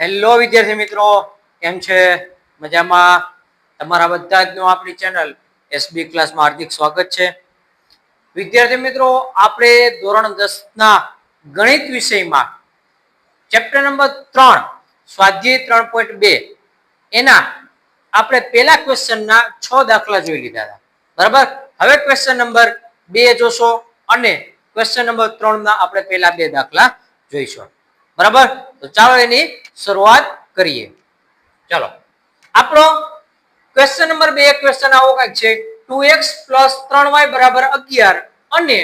Hello વિદ્યાર્થી મિત્રો. કેમ છે? મજામાં? તમારા બધા જ નું આપણી ચેનલ એસબી ક્લાસમાં હાર્દિક સ્વાગત છે. વિદ્યાર્થી મિત્રો, આપણે ધોરણ દસના ગણિત વિષયમાં ચેપ્ટર નંબર ત્રણ, સ્વાધ્યાય ત્રણ પોઈન્ટ બે, એના આપણે પહેલા ક્વેશ્ચનના છ દાખલા જોઈ લીધા હતા. બરાબર? હવે ક્વેશ્ચન નંબર બે જોશો અને ક્વેશ્ચન નંબર ત્રણના આપણે પહેલા બે દાખલા જોઈશું. બરાબર? તો ચાલો એની શરૂઆત કરીએ. ચાલો. આપણો ક્વેશ્ચન નંબર બે ક્વેશ્ચન આવો કંઈક છે. ટુ એક્સ પ્લસ ત્રણ વાય બરાબર અગિયાર અને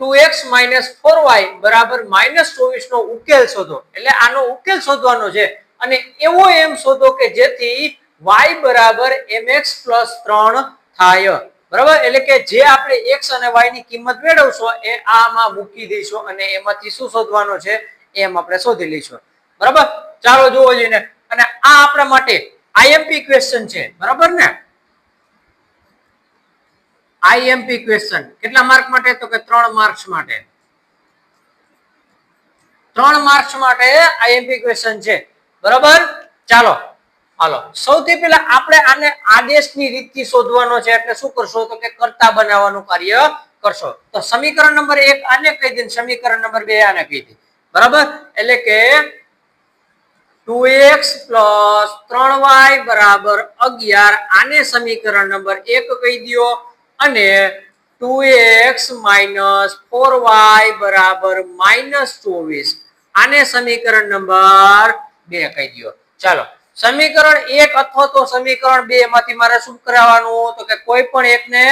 two x minus four y બરાબર માઇનસ ચોવીસ નો ઉકેલ શોધો. એટલે આનો ઉકેલ શોધવાનો છે. અને એવો એમ શોધો કે જેથી વાય બરાબર એમ એક્સ પ્લસ ત્રણ થાય. બરાબર? એટલે કે જે આપણે એક્સ અને વાયની કિંમત મેળવશો એ આમાં મૂકી દઈશું અને એમાંથી શું શોધવાનો છે? એમ આપણે શોધી લઈશું. બરાબર? ચાલો જોવો જોઈએ અને આ આપણા માટે આઈએમપી ક્વેશ્ચન છે. બરાબર ને? આઈએમપી ક્વેશ્ચન કેટલા માર્ક માટે? તો કે ત્રણ માર્ક્સ માટે. ત્રણ માર્ક્સ માટે આઈએમપી ક્વેશ્ચન છે. બરાબર? ચાલો. હાલો. સૌથી પહેલા આપણે આને આદેશની રીતથી શોધવાનો છે. એટલે શું કરશો? તો કે કરતા બનાવવાનું કાર્ય કરશો. તો સમીકરણ નંબર એક આને કહી દે સમીકરણ નંબર બે આને કહી દે. બરાબર? એટલે કે ટુ એક્સ પ્લસ ત્રણ વાય બરાબર અગિયાર. આને સમીકરણ નંબર એક કહી દો અને two x minus four y બરાબર માઇનસ ચોવીસ. આને સમીકરણ નંબર બે કહી દો ચાલો, સમીકરણ એક અથવા તો સમીકરણ બે માંથી મારે શું કરાવવાનું? તો કે કોઈ પણ એકને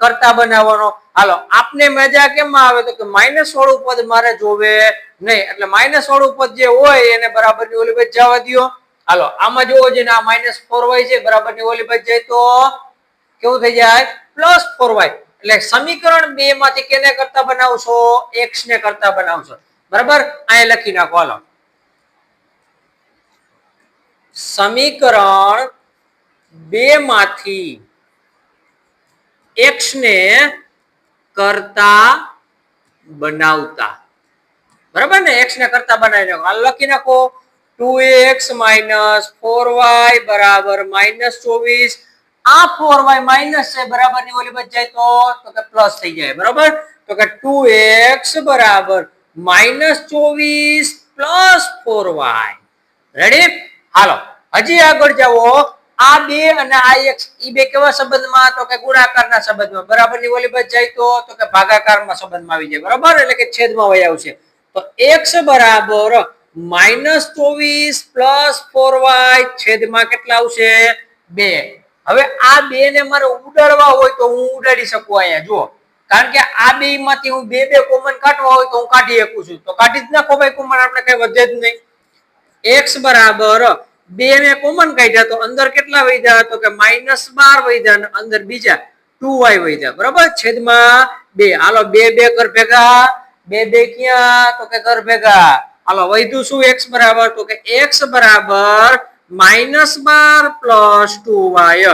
કરતા બનાવવાનો. હાલો, આપને મજા કેમ આવે? તો કે માઇનસ વાળું પદ મારે જોવે. નહીં, એટલે માઇનસ વાળું પદ જે હોય એને બરાબરની ઓલી બાજુ જવા દો હાલો, આમાં જોવો છે આ માઇનસ ફોર વાય છે બરાબરની ઓલી બાજુ જાય તો કેવું થઈ જાય? પ્લસ ફોર વાય એટલે સમીકરણ બે માંથી કેને કરતા બનાવશો? એક્સ ને કરતા બનાવશો. બરાબર? અહીંયા લખી નાખો, હાલો. સમીકરણ બે માંથી એક્સ ને કરતા બનાવતા. બરાબર ને? એક્સ ને કરતા બનાવી નાખો. હાલ લખી નાખો. Two x minus four y બરાબર માઇનસ ચોવીસ. આ ફોર વાય માઇનસ છે બરાબરની ઓલી બચ જાય તો? કે પ્લસ થઈ જાય, બરાબર? તો કે ટુ એક્સ બરાબર માઇનસ ચોવીસ પ્લસ ફોર વાય રેડી હાલો. હજી આગળ જાઓ. આ બે અને આ એક્સ ઈ બે કેવા સંબંધમાં? તો કે ગુણાકારના સંબંધમાં. બરાબરની ઓલી બચ જાય તો? તો કે ભાગાકારમાં સંબંધમાં આવી જાય. બરાબર? એટલે કે છેદમાં વહી આવશે. તો એક્સ બરાબર માઇનસ ચોવીસ પ્લસ ફોર વાય છેદમાં કેટલા આવશે? બે. હવે આ બે ને મારે ઉડાડવા હોય તો હું ઉડાડી શકું અહીંયા. જુઓ. કારણ કે આ બે માંથી હું બે બે કોમન કાઢવા હોય તો હું કાઢી શકું છું. તો કાઢી જ નાખો ભાઈ કોમન, આપણે કઈ વધે જ નહીં. એક્સ બરાબર બે ને કોમન કાઢ્યા તો અંદર કેટલા વધ્યા? તો કે માઇનસ બાર વધ્યા અને અંદર બીજા ટુ વાય વધ્યા. બરાબર? છેદમાં બે. હાલો, બે બે કર ભેગા. બે બે ક્યાં તો કે ઘર ભેગા. હાલો, વધ્યું શું એક્સ બરાબર? તો કે એક્સ બરાબર માઇનસ બાર પ્લસ ટુ વાય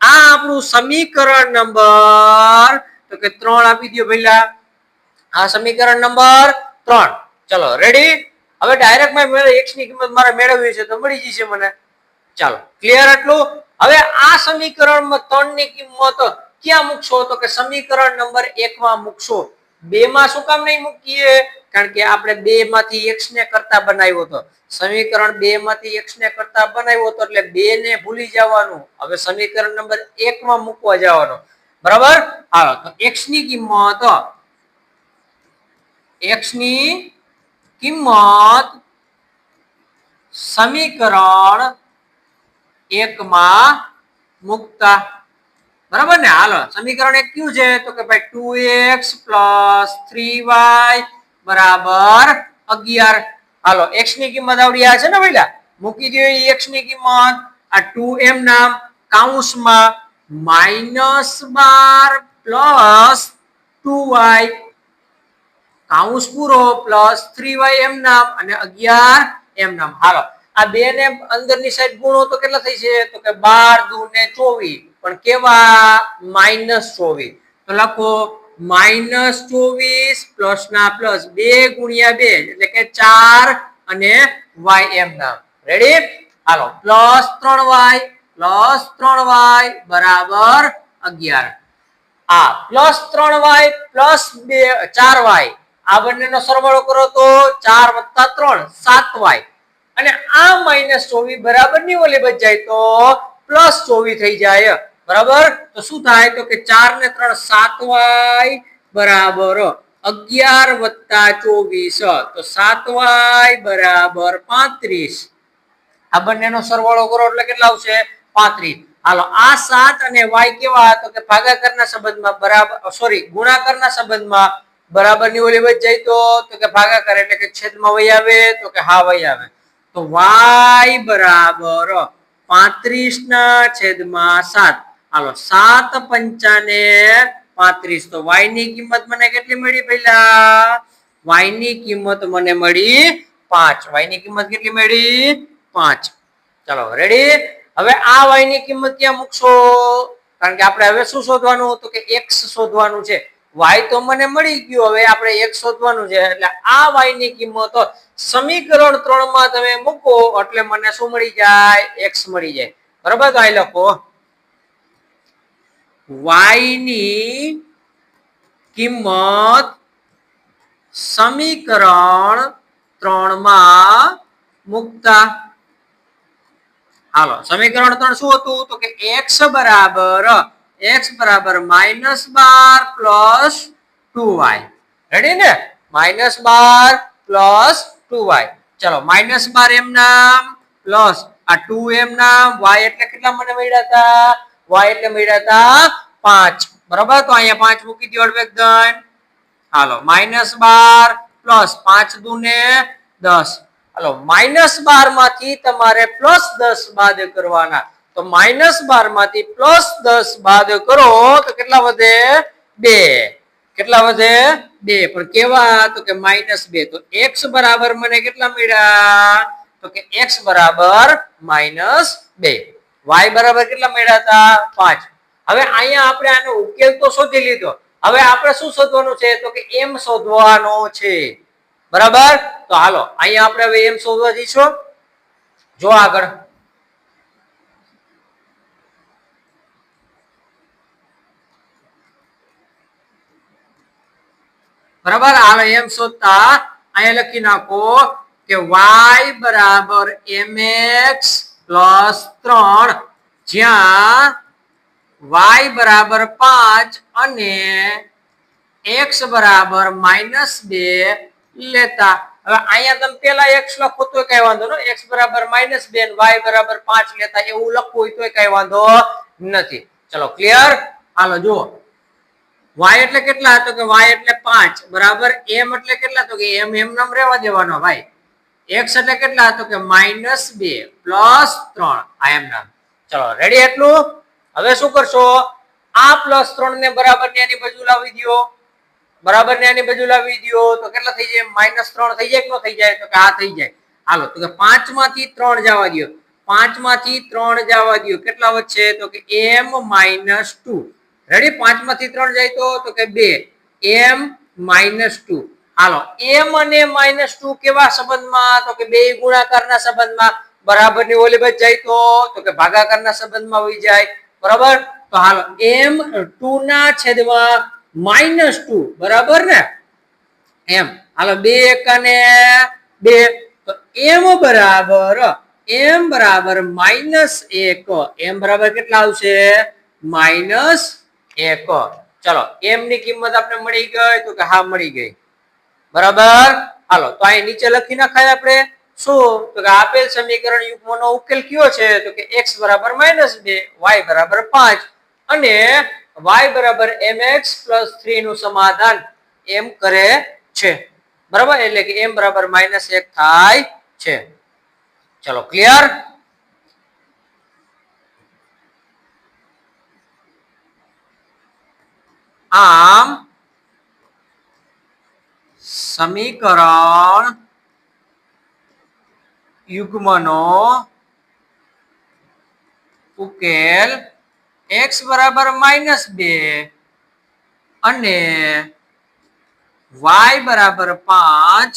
આ આપણું સમીકરણ નંબર, તો કે ત્રણ આપી દો પહેલા આ સમીકરણ નંબર ત્રણ. ચલો રેડી હવે ડાયરેક્ટ મેં એક્સની કિંમત મારે મેળવવી છે તો મળી જશે મને. ચાલો ક્લિયર આટલું? હવે આ સમીકરણમાં ત્રણની કિંમત ક્યાં મૂકશો? તો કે સમીકરણ નંબર એક માં મૂકશો. બે માં શું કામ નહીં મૂકીએ? કારણ કે આપણે બે માંથી એક્સ ને કરતા બનાવ્યો હતો સમીકરણ બે માંથી એક્સ ને કરતા બનાવ્યો હતો એટલે બે ને ભૂલી જવાનું. હવે સમીકરણ નંબર એક માં મૂકવા જવાનું. બરાબર? હા, તો એક્સની કિંમત એક્સની કિંમત સમીકરણ એક માં મૂકતા બરાબર ને? હાલો, સમીકરણ એક કયું છે? તો કે ભાઈ two x plus three y બરાબર અગિયાર. હાલો, એક્સની કિંમત આવડી આ છે ને પેલા મૂકી દો એક્સની કિંમત. આ ટુ એમ નામ કાઉન્સમાં માઇનસ બાર પ્લસ ટુ વાય. કાઉન્સ પૂરો પ્લસ થ્રી વાય એમ નામ અને અગિયાર એમ નામ. હાલો, આ બે ને અંદરની સાઈડ ગુણો તો કેટલા થઈ છે? તો કે બાર દુ ને ચોવીસ. પણ કેવા? માઇનસ ચોવીસ. તો લખો માઇનસ ચોવીસ પ્લસ ના પ્લસ બે ગુણ્યા બે, એટલે કે ચાર અને વાય એમ નામ રેડી હાલો. પ્લસ ત્રણ વાય, પ્લસ ત્રણ વાય બરાબર અગિયાર. આ પ્લસ ત્રણ વાય પ્લસ બે, ચાર વાય. આ બંનેનો સરવાળો કરો તો ચાર વત્તા ત્રણ, સાત વાય. અને આ માઇનસ ચોવીસ બરાબરની ઓલી બચાય તો પ્લસ ચોવીસ થઈ જાય. બરાબર? તો શું થાય? તો કે ચાર ને ત્રણ સાત વાય બરાબર અગિયાર વત્તા ચોવીસ. તો સાત વાય બરાબર પાંત્રીસ. આ બંનેનો સરવાળો કરો એટલે કેટલા આવશે? પાંત્રીસ. હાલો, આ સાત અને વાય કેવા તો કે ભાગાકારના સંબંધમાં બરાબર સોરી ગુણાકારના સંબંધમાં બરાબરની ઓલી વચ્ચે જાય તો કે ભાગાકાર એટલે કે છેદમાં વય આવે, તો કે હા વય આવે. તો વાય બરાબર પાંત્રીસ ના છેદમાં સાત. હાલો, સાત પંચાને પાંત્રીસ. તો વાયની કિંમત મને કેટલી મળી પેલા વાયની કિંમત મને મળી પાંચ. વાયની કિંમત કેટલી મળી? પાંચ. ચલો રેડી હવે આ વાયની કિંમત ક્યાં મૂકશો? કારણ કે આપણે હવે શું શોધવાનું હતું કે એક્સ શોધવાનું છે. વાય તો મને મળી ગયું. હવે આપણે એક્સ શોધવાનું છે. એટલે આ વાયની કિંમત સમીકરણ ત્રણમાં તમે મૂકો, એટલે મને શું મળી જાય? એક્સ મળી જાય. બરોબર તો અહીં લખો. વાયની કિંમત સમીકરણ ત્રણમાં મૂકતા. હાલો, સમીકરણ ત્રણ શું હતું? તો કે એક્સ બરાબર એક્સ બરાબર માઇનસ બાર પ્લસ ટુ વાય રેડી ને? માઇનસ બાર પ્લસ ટુ વાય ચલો, માઇનસ બાર એમ નામ, પ્લસ આ ટુ એમ નામ વાય એટલે કેટલા મને મળ્યા હતા? વાય એટલે મળ્યા હતા પાંચ. બરાબર? તો અહીંયા પાંચ મૂકી દો અડવેકદન હાલો માઇનસ બાર પ્લસ પાંચ દુને દસ. હાલો માઇનસ બારમાંથી તમારે પ્લસ દસ બાદ કરવાના. તો માઇનસ બારમાંથી પ્લસ દસ બાદ કરો તો કેટલા વધે? બે. કેટલા વધે? બે. પણ કેવા? તો કે માઇનસ બે. તો એક્સ બરાબર મને કેટલા મળ્યા? તો કે એક્સ બરાબર માઇનસ બે. વાય બરાબર કેટલા મળ્યા હતા? પાંચ. હવે અહીંયા આપણે આનો ઉકેલ તો શોધી લીધો. હવે આપણે શું શોધવાનું છે? તો કે એમ શોધવાનો છે. બરાબર? તો હાલો, અહીંયા આપણે હવે એમ શોધવા જઈશું. જો આગળ. બરાબર? હાલો, એમ શોધતા અહીંયા લખી નાખો કે વાય બરાબર mx પ્લસ ત્રણ. જ્યાં વાય બરાબર પાંચ અને એક્સ બરાબર માઇનસ બે લેતા. હવે અહીંયા તમે પેલા એક્સ લખો તો કઈ વાંધો નહીં એક્સ બરાબર માઇનસ બે વાય બરાબર પાંચ લેતા એવું લખવું હોય તો કઈ વાંધો નથી. ચલો, ક્લિયર? હાલો, જુઓ. વાય એટલે કેટલા તો કે વાય એટલે પાંચ. બરાબર એમ એટલે કેટલા તો કે એમ એમ નામ રહેવા દેવાનો, ભાઈ. X એટલે કેટલા તો કે માઇનસ બે પ્લસ ત્રણ. આ એમ નામ. ચલો રેડી એટલું? હવે શું કરશો? આ પ્લસ ત્રણ ને બરાબર ને આની બાજુ લાવી દો બરાબર ને આની બાજુ લાવી દો તો કેટલા થઈ જાય? માઇનસ ત્રણ થઈ જાય કે ન થઈ જાય? તો કે આ થઈ જાય. હાલો, તો કે પાંચમાંથી ત્રણ જવા દો પાંચમાંથી ત્રણ જવા દો કેટલા વચ્ચે તો કે એમ માઇનસ ટુ. રેડી પાંચમાંથી ત્રણ જાય તો કે બે. એમ માઇનસ ટુ. હાલો, એમ અને માઇનસ ટુ કેવા સંબંધમાં? તો કે બે ગુણાકારના સંબંધમાં. બરાબરની ઓલી બાજુ જાય તો? તો કે ભાગાકારના સંબંધમાં હોય જાય. બરાબર? તો હાલો, એમ ટુ ના છેદમાં માઇનસ ટુ. બરાબર ને? એમ. હાલો, બે એક અને બે. તો એમ બરાબર એમ બરાબર માઇનસ એક. એમ બરાબર કેટલા આવશે? માઇનસ એક. ચલો એમ ની કિંમત આપણે મળી ગઈ? તો કે હા, મળી ગઈ. બરાબર? હાલો, તો અહીં નીચે લખી નાખાય આપણે. શું? તો કે આપેલ સમીકરણ યુગ્મનો ઉકેલ કયો છે? તો કે x બરાબર માઇનસ બે વાય બરાબર પાંચ. અને y બરાબર એમ એક્સ પ્લસ થ્રી નું સમાધાન એમ કરે છે. બરાબર? એટલે કે એમ બરાબર માઇનસ એક થાય છે. ચલો ક્લિયર આમ સમીકરણ યુગ્મનો ઉકેલ એક્સ બરાબર માઇનસ બે અને વાય બરાબર પાંચ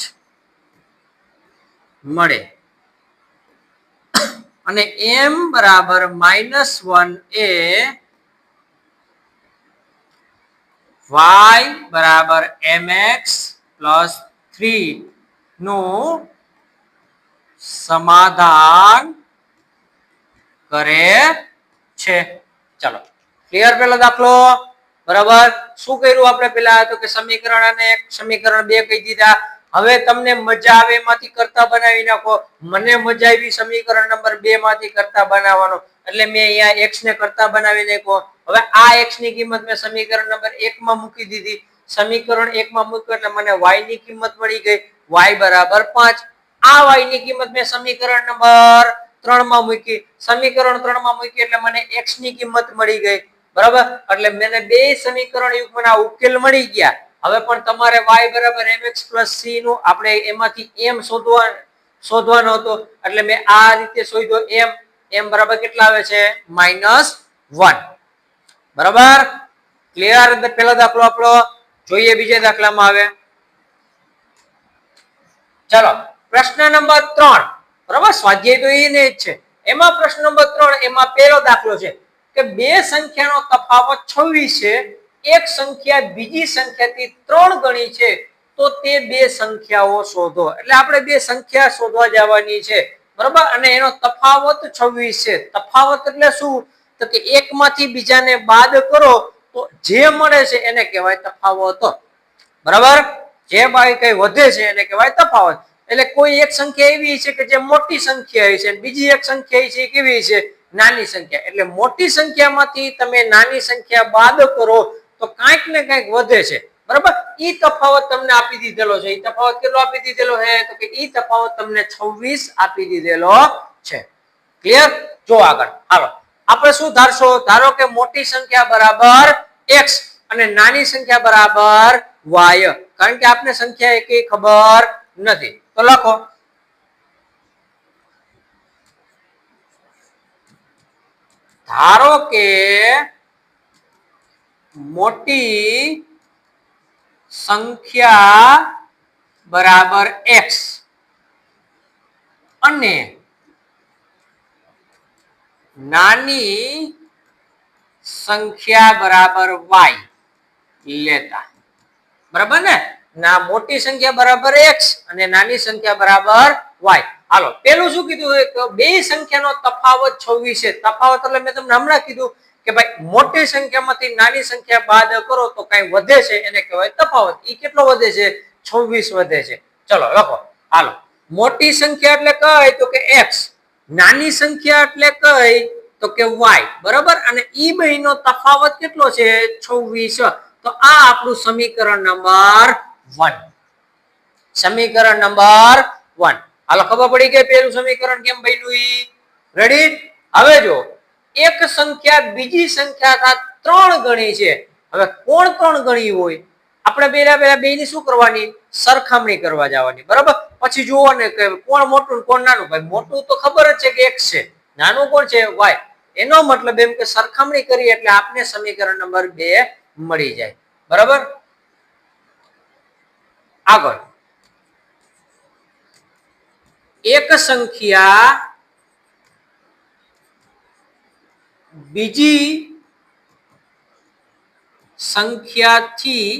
મળે. અને એમ બરાબર માઇનસ વન એ વાય બરાબર mx પ્લસ થ્રી નું સમાધાન કરે છે. ચાલો ક્લિયર પેલો દાખલો? બરાબર? શું કર્યું આપણે પેલા? તો કે સમીકરણ અને એક, સમીકરણ બે કહી દીધા. હવે તમને મજા આવે એમાંથી કરતા બનાવી નાખો. મને મજા આવી સમીકરણ નંબર બે માંથી કરતા બનાવવાનો. એટલે મેં અહીંયા એક્સ ને કરતા બનાવી નાખો હવે આ એક્સની કિંમત મેં સમીકરણ નંબર એક માં મૂકી દીધી. સમીકરણ એકમાં મૂક્યું એટલે મને વાયની કિંમત મળી ગઈ. વાય બરાબર પાંચ. આ વાયની કિંમત મેં સમીકરણ નંબર ત્રણમાં મૂકી. સમીકરણ ત્રણમાં મૂકી એટલે મને એક્સની કિંમત મળી ગઈ. બરાબર? એટલે મને બે સમીકરણ યુગમાં ઉકેલ મળી ગયા. હવે પણ તમારે વાય બરાબર એમએક્સ પ્લસ સી નું આપણે એમાંથી એમ શોધવા શોધવાનો હતો. એટલે મેં આ રીતે શોધ્યો એમ એમ બરાબર કેટલા આવે છે? માઇનસ વન બરાબર? ક્લિયર પેલો દાખલો આપણો જોઈએ બીજા દાખલામાં આવે. ચલો, પ્રશ્ન નંબર ત્રણ. બરાબર? સ્વાધ્યાય તો એને જ છે. એમાં પ્રશ્ન નંબર ત્રણ, એમાં પહેલો દાખલો છે કે બે સંખ્યાનો તફાવત છવ્વીસ છે, એક સંખ્યા બીજી સંખ્યાથી ત્રણ ગણી છે, તો તે બે સંખ્યાઓ શોધો. એટલે આપણે બે સંખ્યા શોધવા જવાની છે. બરાબર? અને એનો તફાવત છવ્વીસ છે. તફાવત એટલે શું? તો કે એકમાંથી બીજાને બાદ કરો જે મળે છે એને કહેવાય તફાવત. બરાબર? જે બાય કઈ વધે છે એને કહેવાય તફાવત. એટલે કોઈ એક સંખ્યા એવી છે કે જે મોટી સંખ્યા છે બીજી એક સંખ્યા છે કેવી છે? નાની સંખ્યા. એટલે મોટી સંખ્યામાંથી તમે નાની સંખ્યા બાદ કરો તો કાંઈક ને કાંઈક વધે છે. બરાબર? ઈ તફાવત તમને આપી દીધેલો છે. ઈ તફાવત કેટલો આપી દીધેલો છે? તો કે ઈ તફાવત તમને 26 આપી દીધેલો છે. ક્લિયર જો આગળ. હાલો. આપણે શું ધારશો? ધારો કે મોટી સંખ્યા બરાબર x અને નાની સંખ્યા બરાબર વાય કારણ કે આપને સંખ્યા એક ખબર નથી. તો લખો. ધારો કે મોટી સંખ્યા બરાબર એક્સ અને નાની સંખ્યા બરાબર વાય લેતા. બરાબર ને? ના, મોટી સંખ્યા બરાબર એક્સ અને નાની સંખ્યા બરાબર વાય હાલો, પેલું શું કીધું કે બે સંખ્યાનો તફાવત 26 છે. તફાવત એટલે મેં તમને હમણાં કીધું કે ભાઈ, મોટી સંખ્યામાંથી નાની સંખ્યા બાદ કરો તો કઈ વધે છે, એને કહેવાય તફાવત. એ કેટલો વધે છે? 26 વધે છે. ચલો, લખો. હાલો. મોટી સંખ્યા એટલે કઈ? તો કે એક્સ નાની સંખ્યા એટલે કઈ? તો કે y બરાબર? અને ઈ બેનો તફાવત કેટલો છે? 26 તો આ આપણું સમીકરણ નંબર 1 સમીકરણ નંબર 1 હાલો, ખબર પડી કે પેલું સમીકરણ કેમ બન્યું ઈ? રેડી હવે જો, એક સંખ્યા બીજી સંખ્યા ત્રણ ગણી છે. હવે કોણ ત્રણ ગણી હોય? આપણે પેલા પેલા બે ની શું કરવાની? સરખામણી કરવા જવાની. બરાબર? પછી જુઓ ને કે કોણ મોટું કોણ નાનું? ભાઈ, મોટું તો ખબર જ છે કે એક છે. નાનું કોણ છે? વાય એનો મતલબ એમ કે સરખામણી કરી એટલે આપને સમીકરણ નંબર બે મળી જાય. બરાબર? આગળ. એક સંખ્યા બીજી સંખ્યાથી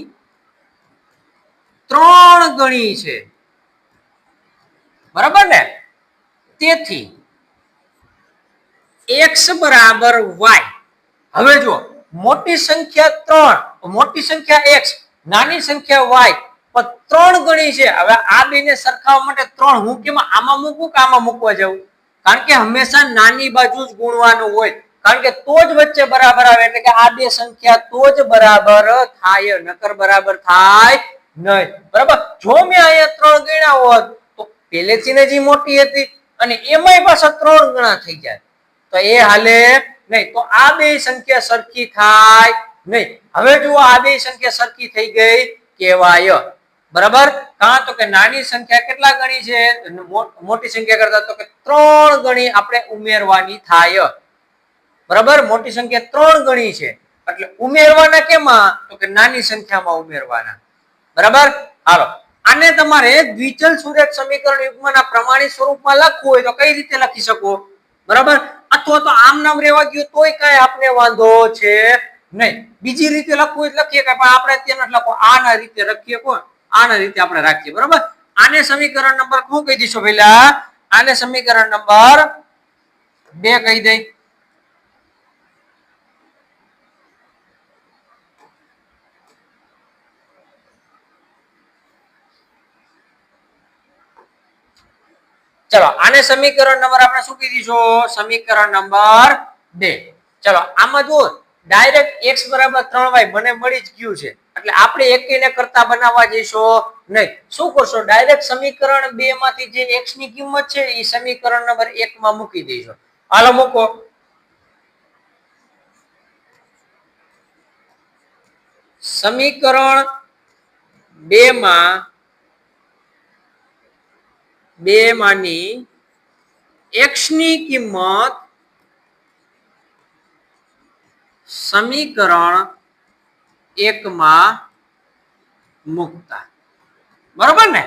ત્રણ ગણી છે. બરાબર ને? તેથી એક્સ બરાબર વાય હવે જો મોટી સંખ્યા ત્રણ મોટી સંખ્યા એક્સ નાની સંખ્યા વાય પણ ત્રણ ગણી છે. હવે આ બેને સરખાવવા માટે ત્રણ હું કેમ આમાં મૂકું કે આમાં મૂકવા જવું કારણ કે હંમેશા નાની બાજુ જ ગુણવાનું હોય. કારણ કે તો જ વચ્ચે બરાબર આવે, એટલે કે આ બે સંખ્યા તો જ બરાબર થાય, નકર બરાબર થાય નહીં. બરાબર? જો મેં અહીંયા ત્રણ ગણ્યા હોત, તો પહેલેથી ને જે મોટી હતી, અને એમાંય પાછા ત્રણ ગણા થઈ જાય. તો એ હાલે નહીં. તો આ બે સંખ્યા સરખી થાય નહીં. હવે જુઓ આ બે સંખ્યા સરખી થઈ ગઈ કહેવાય. બરાબર? કાં તો કે નાની સંખ્યા કેટલા ગણી છે? મોટી સંખ્યા કરતા તો કે ત્રણ ગણી આપણે ઉમેરવાની થાય. બરાબર? મોટી સંખ્યા ત્રણ ગણી છે. એટલે ઉમેરવાના કેમાં? તો કે નાની સંખ્યામાં ઉમેરવાના. બરાબર? હાલો. આને તમારે દ્વિચલ સુરેખ સમીકરણ યુગ્મના પ્રમાણિત સ્વરૂપમાં લખવું હોય તો કઈ રીતે લખી શકો? બરાબર? અથવા તો આમ નામ રહેવા ગયું તોય કઈ આપને વાંધો છે નહીં. બીજી રીતે લખવું એટલે લખીએ કે પણ આપણે અત્યારે નથી લખવું આના રીતે લખીએ કોણ? આના રીતે આપણે રાખીએ. બરાબર? આને સમીકરણ નંબર શું કહી દઈશું પેલા આને સમીકરણ નંબર બે કહી દઈ. ચલો, આને સમીકરણ નંબર આપણે શું કીધીશું સમીકરણ નંબર બે. ચલો, આમાં જુઓ ડાયરેક્ટ એક્સ બરાબર ત્રણ વાય મને મળી જ ગયું છે. એટલે આપણે એકને કરતા બનાવવા જઈશું નહીં. શું કરશો? ડાયરેક્ટ સમીકરણ બે માંથી જે એક્સની કિંમત છે એ સમીકરણ નંબર એક માં મૂકી દઈશું. હાલો, મૂકો. સમીકરણ બે માં બે એક્સની કિંમત સમીકરણ એકમાં મૂકતા. બરોબર ને?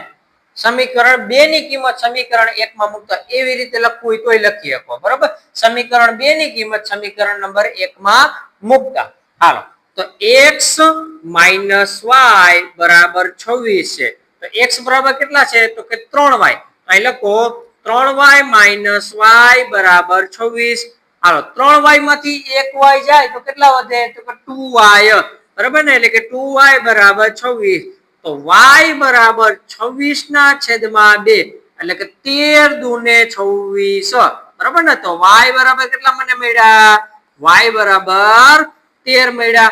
સમીકરણ બે ની કિંમત સમીકરણ એકમાં મૂકતા. એવી રીતે લખવું હોય તોય લખી શકો. બરોબર? સમીકરણ બે ની કિંમત સમીકરણ નંબર એકમાં મૂકતા. હાલો. તો એક્સ માઇનસ વાય બરાબર છવ્વીસ છે. તો એક્સ બરાબર કેટલા છે? તો કે ત્રણ વાય અહીં લખો ત્રણ વાય માઇનસ વાય બરાબર છવ્વીસ. હાલો, ત્રણ વાયમાંથી એક વાય જાય તો કેટલા વધે? તો ટુ વાય. બરાબર ને? એટલે કે ટુ વાય બરાબર છવ્વીસ. તો વાય બરાબર છવ્વીસ ના છેદમાં બે. એટલે કે તેર દુને છવ્વીસ. બરાબર ને? તો વાય બરાબર કેટલા મને મળ્યા? વાય બરાબર તેર મળ્યા.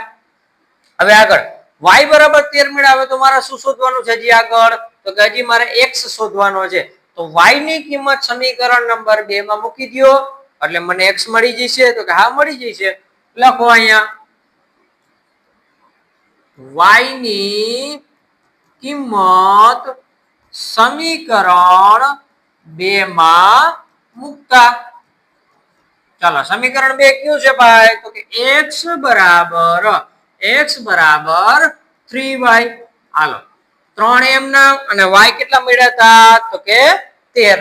હવે આગળ. વાય બરાબર તેર મળ્યા, હવે તો મારે શું શોધવાનું છે? હજી આગળ. તો કે હજી મારે એક્સ શોધવાનો છે. તો વાયની કિંમત સમીકરણ નંબર બે માં મૂકી દો એટલે મને એક્સ મળી જશે તો કે હા, મળી જશે. લખો અહીંયા. વાયની કિંમત સમીકરણ બે માં મૂકતા. ચાલો, સમીકરણ બે કયું છે ભાઈ? તો કે એક્સ બરાબર એક્સ બરાબર થ્રી વાય હાલો, ત્રણ એમના અને વાય કેટલા મળ્યા હતા? તો કે તેર.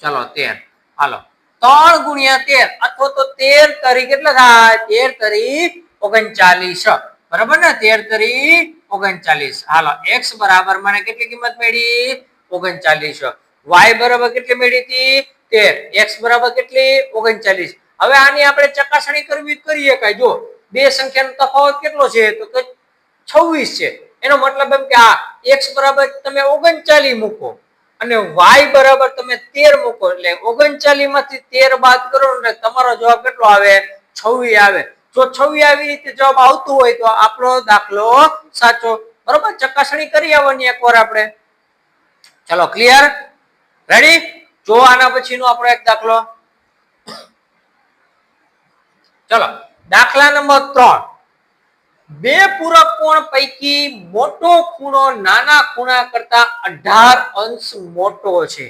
ચલો તેર. હાલો. ત્રણ ગુણ્યા તેર, અથવા તો તેર તરી કેટલા થાય? તેર તરી ઓગણચાલીસ. બરાબર ને? તેર તરી ઓગણચાલીસ. હાલો, એક્સ બરાબર મને કેટલી કિંમત મળી? ઓગણચાલીસ. વાય બરાબર કેટલી મળી હતી? તેર. એક્સ બરાબર કેટલી? ઓગણચાલીસ. હવે આની આપણે ચકાસણી કરવી કરીએ કઈ. જો બે સંખ્યાનો તફાવત કેટલો છે? તો કે છવ્વીસ છે. એનો મતલબ એમ કે આ એક્સ બરાબર તમે ઓગણચાલીસ મૂકો અને વાય બરાબર તમે તેર મૂકો એટલે ઓગણચાલીસમાંથી તેર બાદ કરો એટલે તમારો જવાબ કેટલો આવે? છવ્વીસ આવે. જો છવ્વીસ આવી રીતે જવાબ આવતું હોય તો આપણો દાખલો સાચો. બરોબર? ચકાસણી કરી આવવાની એકવાર આપણે. ચલો ક્લિયર રેડી જો આના પછીનો આપણો એક દાખલો. ચલો, દાખલા નંબર ત્રણ. બે પૂરક કોણ પૈકી મોટો ખૂણો નાના ખૂણા કરતા અઢાર અંશ મોટો છે.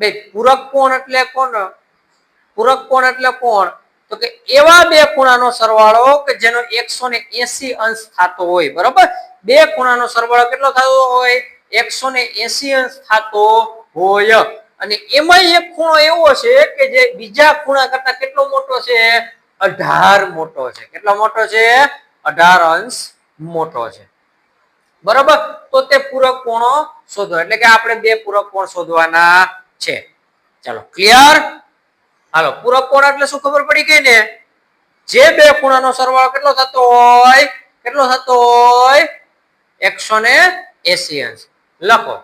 બે પૂરક કોણ એટલે કોણ? પૂરક કોણ એટલે કોણ? તો કે એવા બે ખૂણાનો સરવાળો કે જેનો એકસો ને એસી અંશ થતો હોય, બરોબર? બે ખૂણાનો સરવાળો કેટલો થતો હોય? એકસો ને એસી અંશ થતો હોય. અને એમાં એક ખૂણો એવો છે કે જે બીજા ખૂણા કરતા કેટલો મોટો છે? અઢાર મોટો છે. કેટલો મોટો છે? અઢાર અંશ મોટો છે. બરોબર? તો તે પૂરક કોણો શોધો. એટલે કે આપણે બે પૂરક કોણ શોધવાના છે. ચાલો ક્લિયર હાલો, પૂરક કોણ એટલે શું ખબર પડી ગઈ ને? જે બે ખૂણાનો સરવાળો કેટલો થતો હોય? કેટલો થતો હોય? એકસો ને એસી અંશ. લખો.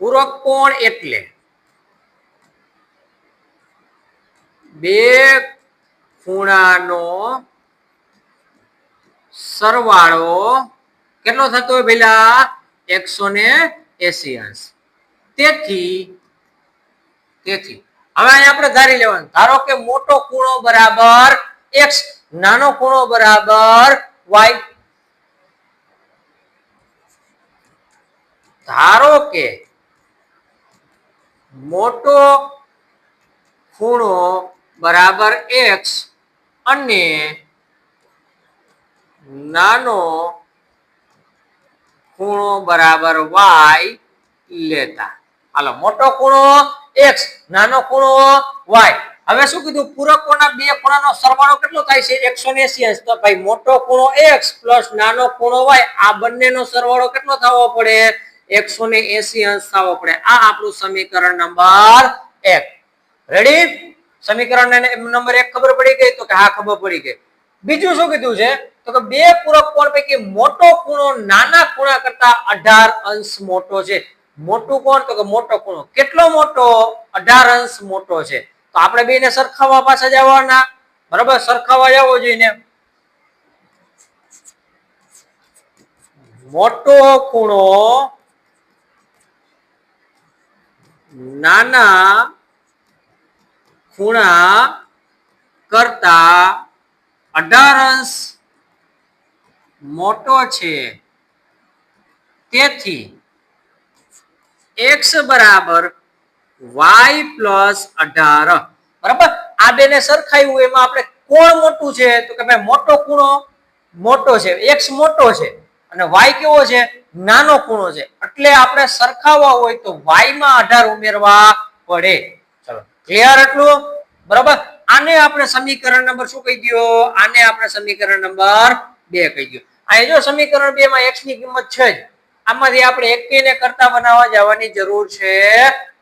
પૂરક કોણ એટલે? બે ખૂણાનો સરવાળો કેટલો થતો હોય પેલા એકસો ને એસી અંશ. તેથી તેથી, હવે અહીંયા આપણે ધારી લેવાનું. ધારો કે મોટો ખૂણો બરાબર એક્સ નાનો ખૂણો બરાબર વાય. ધારો કે મોટો ખૂણો બરાબર એક્સ અને નાનો ખૂણો બરાબર વાય લેતા. હાલો, મોટો ખૂણો એક્સ નાનો ખૂણો વાય હવે શું કીધું? પૂરકોના બે ખૂણાનો સરવાળો કેટલો થાય છે? એકસો એસી તો ભાઈ, મોટો ખૂણો એક્સ પ્લસ નાનો ખૂણો વાય આ બંનેનો સરવાળો કેટલો થવો પડે? એકસો ને એસી અંશ થવો પડે. આ આપણું સમીકરણ નંબર એક. રેડી સમીકરણ નંબર એક ખબર પડી ગઈ તો કે હા, ખબર પડી ગઈ. બીજું શું કીધું છે? તો કે બે પૂરક કોણ પૈકી? મોટો ખૂણો, નાના ખૂણા કરતા અઢાર અંશ મોટો છે. મોટું કોણ? તો કે મોટો ખૂણો. કેટલો મોટો? અઢાર અંશ મોટો છે. તો આપણે બેને સરખાવવા પાછા જવાના. બરાબર? સરખાવવા જવો જોઈએ મોટો ખૂણો, નાના ખૂણા કરતા અઢાર અંશ મોટો છે. તેથી એક્સ બરાબર વાય પ્લસ અઢાર. બરાબર? આ બેને સરખાયું, એમાં આપણે કોણ મોટું છે? તો કે ભાઈ મોટો ખૂણો મોટો છે. એક્સ મોટો છે અને વાય કેવો છે? નાનો ખૂણો છે. એટલે આપણે સરખાવવા હોય તો વાયમાં અઢાર ઉમેરવા પડે. ક્લિયર એટલું બરાબર? આને આપણે સમીકરણ નંબર શું કહી દો આને આપણે સમીકરણ નંબર બે કહી દો આ જો સમીકરણ બે માં એક્સની કિંમત છે જ, આમાંથી આપણે એકેયને કરતા બનાવવા જવાની જરૂર છે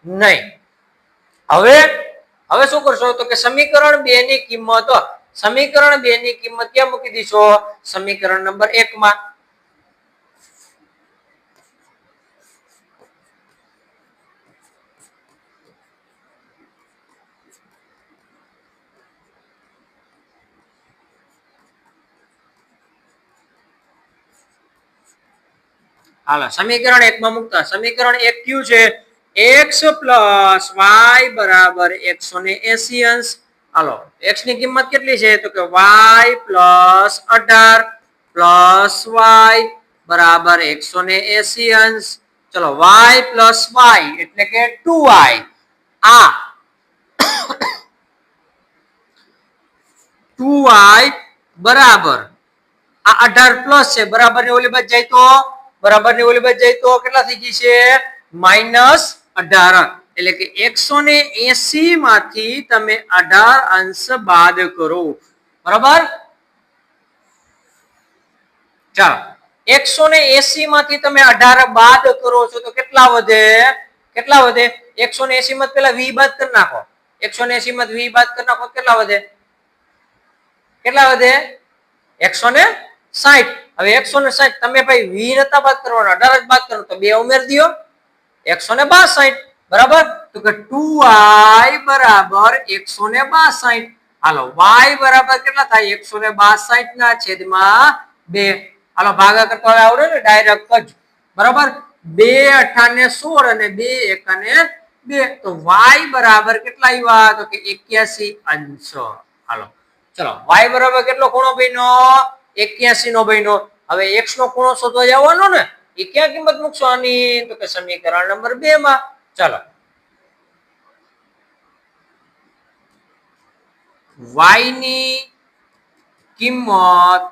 નહીં. હવે હવે શું કરશો? તો કે સમીકરણ બે ની કિંમત સમીકરણ બે ની કિંમત ક્યાં મૂકી દઈશો સમીકરણ નંબર એક માં. હાલો, સમીકરણ એક માં મૂકતા. સમીકરણ એક કયું છે? એક્સ પ્લસ વાય બરાબર એકસો ને એસી અંશ. હાલો એક્સની કિંમત કેટલી છે? તો કે વાય પ્લસ અઢાર પ્લસ વાય બરાબર એકસો ને એસી અંશ. ચલો વાય પ્લસ વાય એટલે કે ટુ વાય. આ ટુ વાય બરાબર. આ અઢાર પ્લસ છે, બરાબર ઓલી બાજુ જાય તો? બરાબર ને ઓલી બાજુ તો કેટલા થઈ ગઈ છે? માઇનસ અઢાર. એટલે કે એકસો ને એસી માંથી તમે અઢાર અંશ બાદ કરો. બરાબર? ચાલો. એકસો ને એસી માંથી તમે અઢાર બાદ કરો છો તો કેટલા વધે? કેટલા વધે? એકસો ને એસી માં પેલા વી બાદ કરી નાખો. એકસો ને એસી માં વી બાદ કરી નાખો કેટલા વધે? કેટલા વધે? એકસો ને સાઠ હવે એકસો ને સાહીઠ તમે ભાઈ વી બાદ કરવાનો, અઢાર જ બાદ કરો તો બે ઉમેર દો એકસો ને બાસઠ, બરાબર? તો કે ટુ વાય બરાબર એકસો ને બાસઠ. હાલો, વાય બરાબર કેટલા થાય? એકસો ને બાસઠ ના છેદમાં બે. હાલો, ભાગા કરતા હવે આવડે ને, ડાયરેક્ટ જ. બરાબર? બે અઠાને સોળ અને બે એકાને બે. તો વાય બરાબર કેટલા આવ્યા? તો કે એક્યાસી અંશ. હાલો, ચલો, વાય બરાબર કેટલો ખૂણો બન્યો એક્યાસી નો બન્યો. હવે એક્સ નો ખૂણો શોધવા જવાનો ને, એ ક્યાં કિંમત મૂકશો? આની તો કે સમીકરણ નંબર બે માં. ચાલો. વાયની કિંમત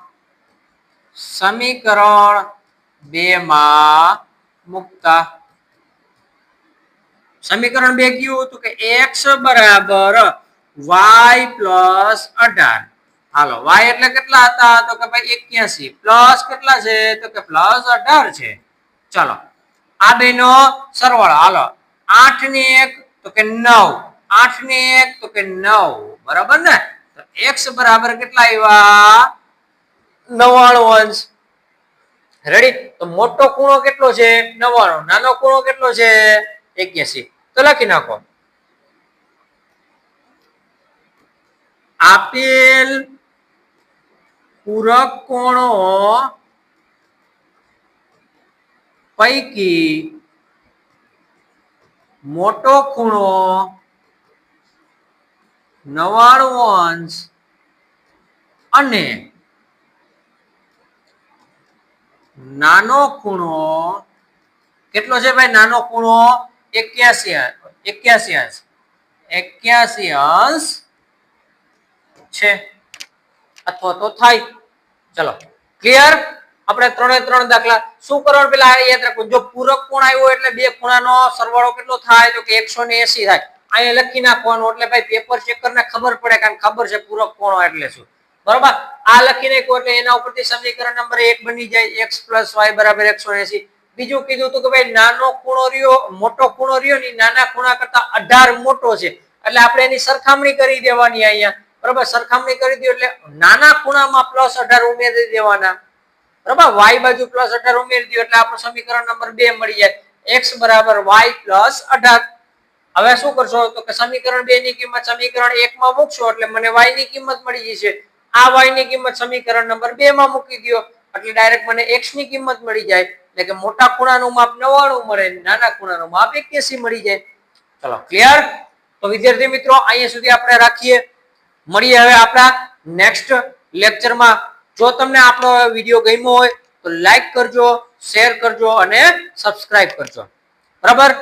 સમીકરણ બે માં મૂકતા. સમીકરણ બે કયું તો કે એક્સ બરાબર વાય પ્લસ અઢાર. હાલો વાય એટલે કેટલા હતા? તો કે ભાઈ એક્યાસી. પ્લસ કેટલા છે? તો કે પ્લસ અઢાર છે. ચલો આ બેનો સરવાળો, હાલો આઠ ને એક તો કે નવ. આઠ ને એક તો કે નવ. બરાબર ને? તો એક્સ બરાબર કેટલા આવ્યા? નવાણું અંશ. રેડી તો મોટો ખૂણો કેટલો છે? નવાણું નાનો ખૂણો કેટલો છે? એક્યાસી. તો લખી નાખો. આપેલ પૂરક કોણો પૈકી મોટો ખૂણો નવાણું અંશ અને નાનો ખૂણો કેટલો છે ભાઈ? નાનો ખૂણો એક્યાસી એક્યાસી અંશ એક્યાસી અંશ છે. અથવા તો થાય. ચલો. ક્લિયર આપણે ત્રણે ત્રણ દાખલા. શું કરવાનું? પેલા યાદ રાખો. જો પૂરક કોણ આવ્યો એટલે બે ખૂણાનો સરવાળો કેટલો થાય? તો કે એકસો ને એસી થાય. અહીંયા લખી નાખવાનું એટલે ભાઈ પેપર ચેક ને ખબર પડે કારણ ખબર છે પૂરક કોણ એટલે શું. બરોબર? આ લખી નાખ્યું એટલે એના ઉપરથી સમીકરણ નંબર એક બની જાય. એક્સ પ્લસ વાય બરાબર એકસો એસી. બીજું કીધું હતું કે ભાઈ નાનો ખૂણો રહ્યો, મોટો ખૂણો રહ્યો ને નાના ખૂણા કરતા અઢાર મોટો છે. એટલે આપણે એની સરખામણી કરી દેવાની અહીંયા. બરોબર સરખામણી કરી દો એટલે નાના ખૂણામાં પ્લસ અઢાર ઉમેરી દેવાના. બરાબર વાય બાજુ પ્લસ અઢાર ઉમેરી દો એટલે આપણું સમીકરણ નંબર બે મળી જાય. એક્સ બરાબર વાય પ્લસ અઢાર. હવે શું કરશો? તો કે સમીકરણ બે ની કિંમત સમીકરણ એક માં મૂકશો એટલે મને વાયની કિંમત મળી જશે. આ વાયની કિંમત સમીકરણ નંબર બે માં મૂકી દો. એટલે ડાયરેક્ટ મને એક્સની કિંમત મળી જાય. એટલે કે મોટા ખૂણાનું માપ નવાણું મળે નાના ખૂણાનું માપ એક્યાસી મળી જાય. ચલો. ક્લિયર તો વિદ્યાર્થી મિત્રો અહીંયા સુધી આપણે રાખીએ. મળીએ હવે આપણા નેક્સ્ટ લેક્ચરમાં જો તમને આપણો વીડિયો ગમ્યો હોય તો લાઈક કરજો શેર કરજો અને સબસ્ક્રાઇબ કરજો. બરાબર?